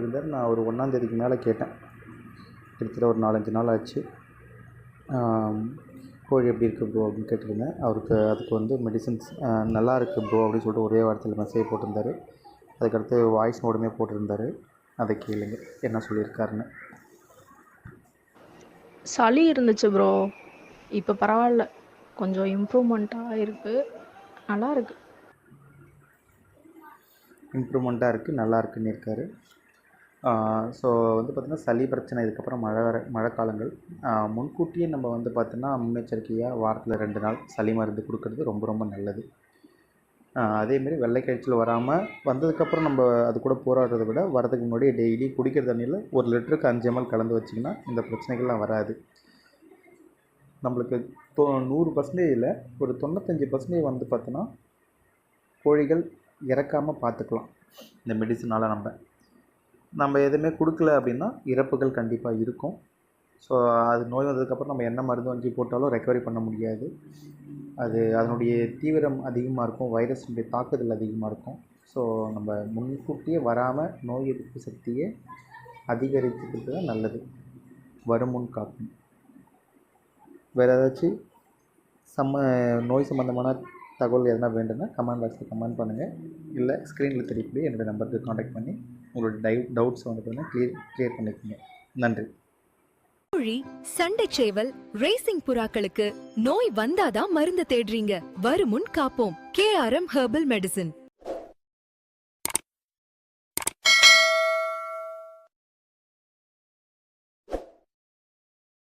வாங்கியிருந்தார் நான் ஒரு ஒன்றாந்தேதிக்கு மேலே கேட்டேன். கிட்டத்தட்ட ஒரு நாலஞ்சு நாள் ஆச்சு. கோழி எப்படி இருக்குது ப்ரோ அப்படின்னு கேட்டிருந்தேன். அவருக்கு அதுக்கு வந்து மெடிசின்ஸ் நல்லா இருக்குது ப்ரோ அப்படின்னு சொல்லிட்டு ஒரே வாரத்தில் மெசேஜ் போட்டிருந்தாரு. அதுக்கடுத்து வாய்ஸ் நோடுமே போட்டிருந்தாரு. அதை கேளுங்க என்ன சொல்லியிருக்காருன்னு. சளி இருந்துச்சு ப்ரோ இப்போ பரவாயில்ல. கொஞ்சம் இம்ப்ரூவ்மெண்ட்டாக இருக்கு. நல்லா இருக்கு. இம்ப்ரூவ்மெண்ட்டாக இருக்குது நல்லா இருக்குன்னு இருக்காரு. ஸோ வந்து பார்த்திங்கன்னா சளி பிரச்சனை இதுக்கப்புறம் மழை வர மழைக்காலங்கள். முன்கூட்டியே நம்ம வந்து பார்த்தோன்னா முன்னெச்சரிக்கையாக வாரத்தில் ரெண்டு நாள் சளி மருந்து கொடுக்கறது ரொம்ப ரொம்ப நல்லது. அதேமாரி வெள்ளை காய்ச்சல் வராமல் வந்ததுக்கப்புறம் நம்ம அது கூட போராடுறத விட வரதுக்கு முன்னாடி டெய்லி குடிக்கிற தண்ணியில் ஒரு லிட்டருக்கு அஞ்சு எம்எல் கலந்து வச்சிங்கன்னா இந்த பிரச்சனைகள்லாம் வராது. நம்மளுக்கு தொ நூறு பர்சன்டேஜில் ஒரு தொண்ணூத்தஞ்சு பர்சன்டேஜ் வந்து பார்த்தோன்னா கோழிகள் இறக்காமல் பார்த்துக்கலாம் இந்த மெடிசனால் நம்ம. நம்ம எதுவுமே கொடுக்கல அப்படின்னா இறப்புகள் கண்டிப்பாக இருக்கும். ஸோ அது நோய் வந்ததுக்கப்புறம் நம்ம என்ன மருந்து வாங்கி போட்டாலும் ரெக்கவரி பண்ண முடியாது. அது அதனுடைய தீவிரம் அதிகமாக இருக்கும். வைரஸினுடைய தாக்குதல் அதிகமாக இருக்கும். ஸோ நம்ம முன்கூட்டியே வராமல் நோய் எதிர்ப்பு சக்தியை அதிகரித்துக்கிறது தான் நல்லது. வருமுன் காக்கும். வேறு ஏதாச்சும் சம்ம நோய் சம்மந்தமான தகவல் எதனா வேண்டும்னா கமெண்ட் பாக்ஸில் கமெண்ட் பண்ணுங்கள் இல்லை ஸ்க்ரீனில் தெரியக்கூடிய என்னோடய நம்பருக்கு காண்டாக்ட் பண்ணி உங்களோட டை டவுட்ஸ் வந்து பார்த்தீங்கன்னா க்ளியர் கிளியர் பண்ணிக்கோங்க. நன்றி. கோழி சண்டை சேவல் ரேசிங் புறாக்களுக்கு நோய் வந்தாதான் மருந்து தேடுறீங்க. வருமுன் காப்போம். KRM herbal medicine